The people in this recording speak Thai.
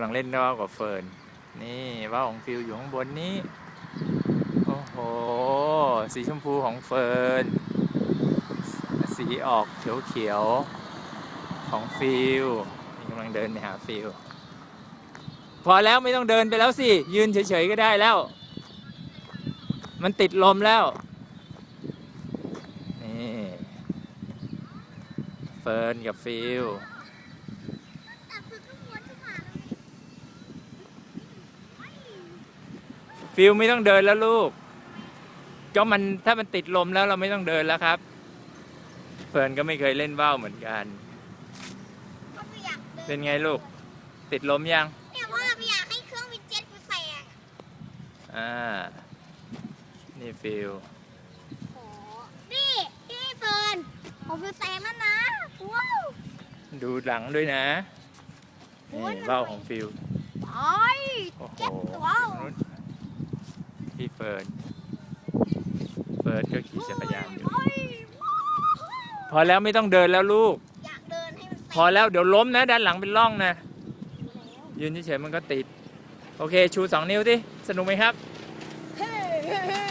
ำลังเล่นว่าวกับเฟิร์น นี่ว่าวของฟิวอยู่ข้างบนนี้ โอ้โห สีชมพูของเฟิร์น สีออกเขียวเขียวๆของฟิวนี่กำลังเดินไปหาฟิว พอแล้วไม่ต้องเดินไปแล้วสิ ยืนเฉยๆก็ได้แล้ว มันติดลมแล้ว นี่ เฟิร์นกับฟิว แต่คือก็ม้วนขึ้นมาแล้วไง ฟิลไม่ต้องเดินแล้วลูก ก็มันถ้ามันติดลมแล้วเราไม่ต้องเดินแล้วครับ เฟิร์นก็ไม่เคยเล่นว่าวเหมือนกัน ก็ไม่อยากเดิเป็นไงลูก ติดลมยังเนี่ยเพราะเราไม่อยากให้เครื่องบินเจ็ตไปแซงอ่า นี่ฟิลโอ้นี่นี่เฟิร์นผมไปแซงแล้วนะว้าวดูหลังด้วยนะโอ้นี่ยมันว่าวของฟิลไปโอ้โห เจ็บว้าวพี่เฟิร์นเฟิร์นก็ขี่จักรยานอยู่โอ้ยพอแล้วไม่ต้องเดินแล้วลูก อยากเดินให้มันแซงพอแล้วเดี๋ยวล้มนะด้านหลังเป็นร่องนะ ยืนเฉยๆมันก็ติด โอเค ชูสองนิ้วสิสนุกไหมครับ เฮ้เฮ้เฮ้